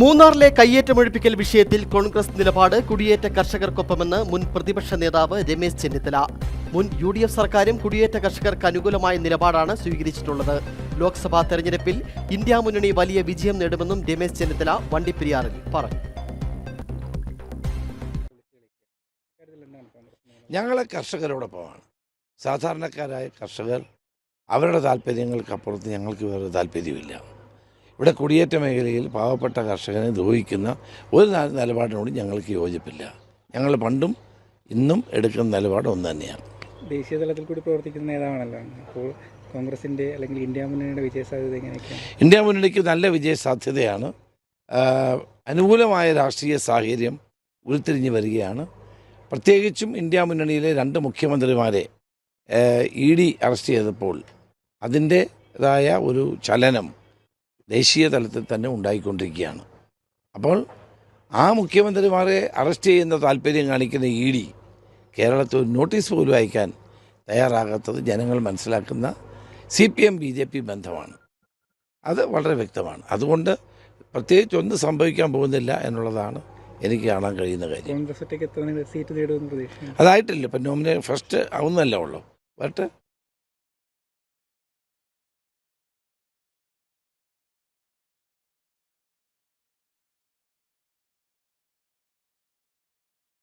മൂന്നാറിലെ കയ്യേറ്റമൊഴിപ്പിക്കൽ വിഷയത്തിൽ കോൺഗ്രസ് നിലപാട് കുടിയേറ്റ കർഷകർക്കൊപ്പമെന്ന് മുൻ പ്രതിപക്ഷ നേതാവ് രമേശ് ചെന്നിത്തല. മുൻ യു ഡി എഫ് സർക്കാരും കുടിയേറ്റ കർഷകർക്ക് അനുകൂലമായ നിലപാടാണ് സ്വീകരിച്ചിട്ടുള്ളത്. ലോക്സഭാ തെരഞ്ഞെടുപ്പിൽ ഇന്ത്യ മുന്നണി വലിയ വിജയം നേടുമെന്നും രമേശ് ചെന്നിത്തല വണ്ടിപ്പെരിയാറിൽ പറഞ്ഞു. ഞങ്ങൾ കർഷകരോടൊപ്പമാണ്. സാധാരണക്കാരായ കർഷകർ അവരുടെ താല്പര്യങ്ങൾക്കപ്പുറത്ത് ഞങ്ങൾക്ക് വേറെ താല്പര്യമില്ല. ഇവിടെ കുടിയേറ്റ മേഖലയിൽ പാവപ്പെട്ട കർഷകനെ ദ്രോഹിക്കുന്ന ഒരു നിലപാടിനോട് ഞങ്ങൾക്ക് യോജിപ്പില്ല. ഞങ്ങൾ പണ്ടും ഇന്നും എടുക്കുന്ന നിലപാട് ഒന്ന് തന്നെയാണ്. ദേശീയ തലത്തിൽ കൂടി പ്രവർത്തിക്കുന്ന നേതാവാണല്ലോ. അപ്പോൾ കോൺഗ്രസിന്റെ അല്ലെങ്കിൽ ഇന്ത്യ മുന്നണിയുടെ വിജയ സാധ്യത എങ്ങനെയൊക്കെയാണ്? ഇന്ത്യ മുന്നണിക്ക് നല്ല വിജയ സാധ്യതയാണ് അനുകൂലമായ രാഷ്ട്രീയ സാഹചര്യം ഉരുത്തിരിഞ്ഞ് വരികയാണ്. പ്രത്യേകിച്ചും ഇന്ത്യ മുന്നണിയിലെ രണ്ട് മുഖ്യമന്ത്രിമാരെ ഇ ഡി അറസ്റ്റ് ചെയ്തപ്പോൾ അതിന്റെതായ ഒരു ചലനം ദേശീയ തലത്തിൽ തന്നെ ഉണ്ടായിക്കൊണ്ടിരിക്കുകയാണ്. അപ്പോൾ ആ മുഖ്യമന്ത്രിമാരെ അറസ്റ്റ് ചെയ്യുന്ന താല്പര്യം കാണിക്കുന്ന ഇ ഡി കേരളത്തിൽ ഒരു നോട്ടീസ് പോലും അയക്കാൻ തയ്യാറാകാത്തത് ജനങ്ങൾ മനസ്സിലാക്കുന്ന C P M B J P ബന്ധമാണ്. അത് വളരെ വ്യക്തമാണ്. അതുകൊണ്ട് പ്രത്യേകിച്ച് ഒന്നും സംഭവിക്കാൻ പോകുന്നില്ല എന്നുള്ളതാണ് എനിക്ക് കാണാൻ കഴിയുന്ന കാര്യം. അതായിട്ടില്ല. ഇപ്പം നോമിനേ ഫസ്റ്റ് ആവുന്നല്ല ഉള്ളൂ. ബട്ട്